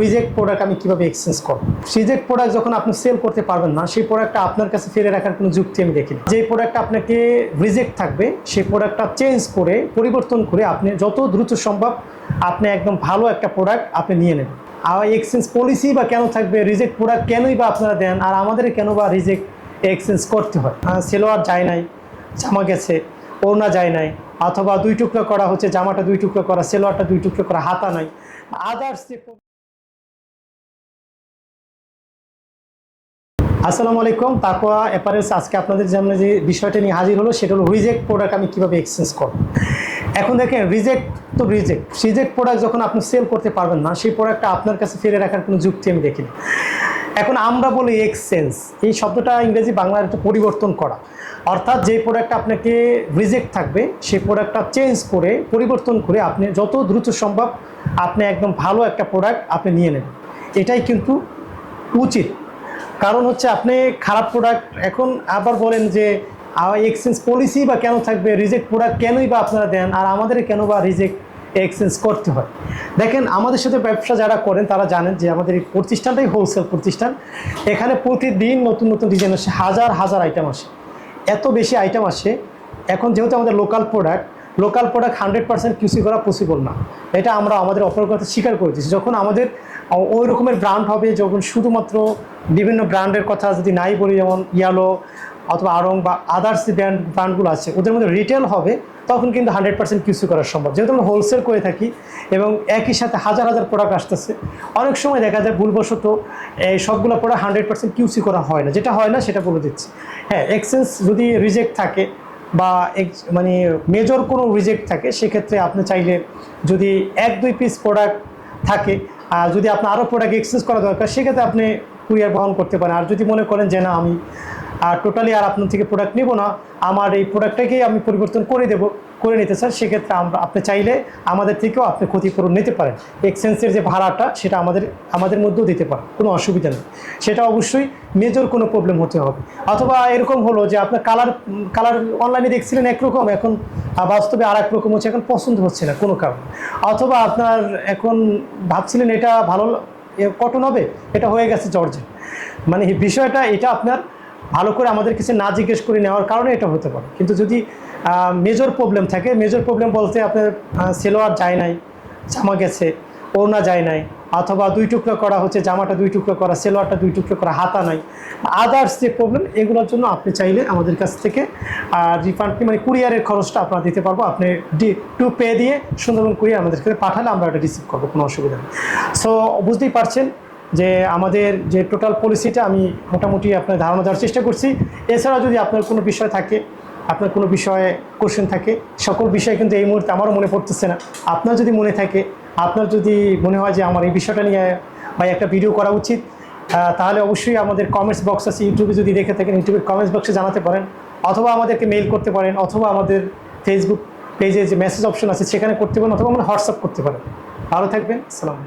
Reject product আমি কীভাবে exchange করব? রিজেক্ট প্রোডাক্ট যখন আপনি সেল করতে পারবেন না, সেই প্রোডাক্টটা আপনার কাছে ফেলে রাখার কোনো যুক্তি আমি দেখি যে প্রোডাক্টটা আপনাকে রিজেক্ট থাকবে, সেই প্রোডাক্টটা চেঞ্জ করে, পরিবর্তন করে আপনি যত দ্রুত সম্ভব আপনি একদম ভালো একটা প্রোডাক্ট আপনি নিয়ে নেবেন। আর এক্সচেঞ্জ পলিসি বা কেন থাকবে রিজেক্ট প্রোডাক্ট কেনই বা আপনারা দেন, আর আমাদের কেন বা রিজেক্ট এক্সচেঞ্জ করতে হয়? সেলোয়ার যায় নাই, জামা গেছে, ওড়না যায় নাই, অথবা দুই টুকরো করা হচ্ছে, জামাটা দুই টুকরো করা সেলোয়ারটা দুই টুকরো করা, হাতা নাই আদার্স যে আসসালামু আলাইকুম তাকোয়া অ্যাপারেলস আজকে আপনাদের সামনে যে বিষয়টা নিয়ে হাজির হলো, সেটা হলো রিজেক্ট প্রোডাক্ট আমি কীভাবে এক্সচেঞ্জ করব। এখন দেখেন রিজেক্ট তো রিজেক্ট রিজেক্ট প্রোডাক্ট যখন আপনি সেল করতে পারবেন না, সেই প্রোডাক্টটা আপনার কাছে ফেলে রাখার কোনো যুক্তি আমি দেখি না এখন আমরা বলি এক্সচেঞ্জ এই শব্দটা ইংরেজি বাংলার একটু পরিবর্তন করা। অর্থাৎ যে প্রোডাক্টটা আপনাকে রিজেক্ট থাকবে, সেই প্রোডাক্টটা চেঞ্জ করে, পরিবর্তন করে আপনি যত দ্রুত সম্ভব আপনি একদম ভালো একটা প্রোডাক্ট আপনি নিয়ে নেবেন। এটাই কিন্তু উচিত। কারণ হচ্ছে আপনি খারাপ প্রোডাক্ট এখন আবার বলেন যে এক্সচেঞ্জ পলিসি বা কেন থাকবে রিজেক্ট প্রোডাক্ট কেনই বা আপনারা দেন, আর আমাদের কেন বা রিজেক্ট এক্সচেঞ্জ করতে হয়? দেখেন, আমাদের সাথে ব্যবসা যারা করেন, তারা জানেন যে আমাদের এই প্রতিষ্ঠানটাই হোলসেল প্রতিষ্ঠান। এখানে প্রতিদিন নতুন নতুন ডিজাইন আসে, হাজার হাজার আইটেম আসে। এত বেশি আইটেম আসে, এখন যেহেতু আমাদের local product local product hundred percent QC করা পসিবল না। এটা আমরা আমাদের অপরকতা স্বীকার করে দিচ্ছি যখন আমাদের ওই রকমের ব্র্যান্ড হবে যখন শুধুমাত্র বিভিন্ন ব্র্যান্ডের কথা যদি নাই বলি, যেমন ইয়ালো অথবা আরং বা আদার্স যে ব্র্যান্ড ব্র্যান্ডগুলো আছে, ওদের মধ্যে রিটেল হবে, তখন কিন্তু হান্ড্রেড পার্সেন্ট কিউসি করা সম্ভব। যেহেতু আমরা হোলসেল করে থাকি এবং একই সাথে হাজার হাজার প্রোডাক্ট আসতেছে, অনেক সময় দেখা যায় ভুলবশত এই সবগুলো প্রোডাক্ট হান্ড্রেড পার্সেন্ট কিউসি করা হয় না। যেটা হয় না, সেটা বলে দিচ্ছি। হ্যাঁ এক্সচেঞ্জ যদি রিজেক্ট থাকে বা মানে মেজর কোনো রিজেক্ট থাকে, সেক্ষেত্রে আপনি চাইলে যদি এক, দুই পিস প্রোডাক্ট থাকে, আর যদি আপনার আরও প্রোডাক্ট এক্সচেঞ্জ করা দরকার, সেক্ষেত্রে আপনি কুরিয়ার বহন করতে পারেন। আর যদি মনে করেন যে না, আমি আর টোটালি আর আপনার থেকে প্রোডাক্ট নেব না, আমার এই প্রোডাক্টটাকেই আমি পরিবর্তন করে দেব করে নিতে চান, সেক্ষেত্রে আমরা আপনি চাইলে আমাদের থেকেও আপনি ক্ষতিপূরণ নিতে পারেন। এক্সচেঞ্জের যে ভাড়াটা, সেটা আমাদের আমাদের মধ্যেও দিতে পারেন, কোনো অসুবিধা নেই। সেটা অবশ্যই মেজর কোনো প্রবলেম হতে হবে। অথবা এরকম হলো যে আপনার কালার কালার অনলাইনে দেখছিলেন একরকম, এখন বাস্তবে আর এক রকম হচ্ছে, এখন পছন্দ হচ্ছে না কোনো কারণে। অথবা আপনার এখন ভাবছিলেন এটা ভালো কটন হবে, এটা হয়ে গেছে জর্জে মানে বিষয়টা এটা আপনার ভালো করে আমাদের কাছে না জিজ্ঞেস করে নেওয়ার কারণে এটা হতে পারে। কিন্তু যদি মেজর প্রবলেম থাকে। মেজর প্রবলেম বলতে আপনার সেলোয়ার যায় নাই, জামা গেছে, ওড়না যায় নাই, অথবা দুই টুকরো করা হচ্ছে, জামাটা দুই টুকরো করা, সেলোয়ারটা দুই টুকরো করা, হাতা নাই। আদার্স যে প্রবলেম এগুলোর জন্য আপনি চাইলে আমাদের কাছ থেকে আর রিফান্ড মানে কুরিয়ারের খরচটা আপনারা দিতে পারব। আপনি ডি টু পে দিয়ে সুন্দরবন কুরিয়ার আমাদের কাছে পাঠালে আমরা ওটা রিসিভ করব, কোনো অসুবিধা নেই। সো বুঝতেই পারছেন যে আমাদের যে টোটাল পলিসিটা আমি মোটামুটি আপনার ধারণা দেওয়ার চেষ্টা করছি। এছাড়া যদি আপনার কোনো বিষয় থাকে আপনার কোনো বিষয়ে কোশ্চেন থাকে, সকল বিষয় কিন্তু এই মুহূর্তে আমারও মনে পড়তেছে না। আপনার যদি মনে থাকে, আপনার যদি মনে হয় যে আমার এই বিষয়টা নিয়ে বা একটা ভিডিও করা উচিত তাহলে অবশ্যই আমাদের কমেন্টস বক্স আছে ইউটিউবে যদি দেখে থাকেন ইউটিউবের কমেন্টস বক্সে জানাতে পারেন, অথবা আমাদেরকে মেইল করতে পারেন, অথবা আমাদের ফেসবুক পেজে যে মেসেজ অপশন আছে, সেখানে করতে পারেন, অথবা আমরা হোয়াটসঅ্যাপ করতে পারেন। ভালো থাকবেন আলাইকুম।